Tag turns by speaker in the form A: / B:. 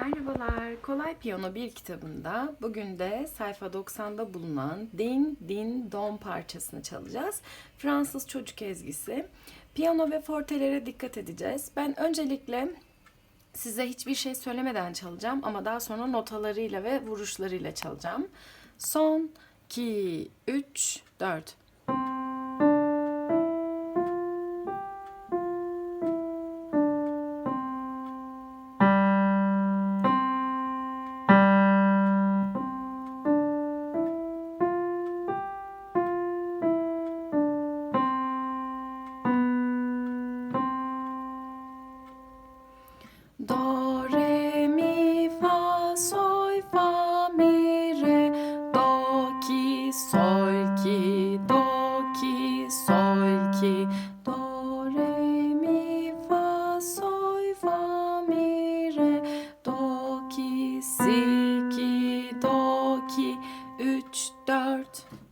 A: Merhabalar. Kolay Piyano 1 kitabında bugün de sayfa 90'da bulunan Din Din Don parçasını çalacağız. Fransız çocuk ezgisi. Piyano ve fortelere dikkat edeceğiz. Ben öncelikle size hiçbir şey söylemeden çalacağım ama daha sonra notalarıyla ve vuruşlarıyla çalacağım. Son, 2, 3, 4. 2, 3, 4.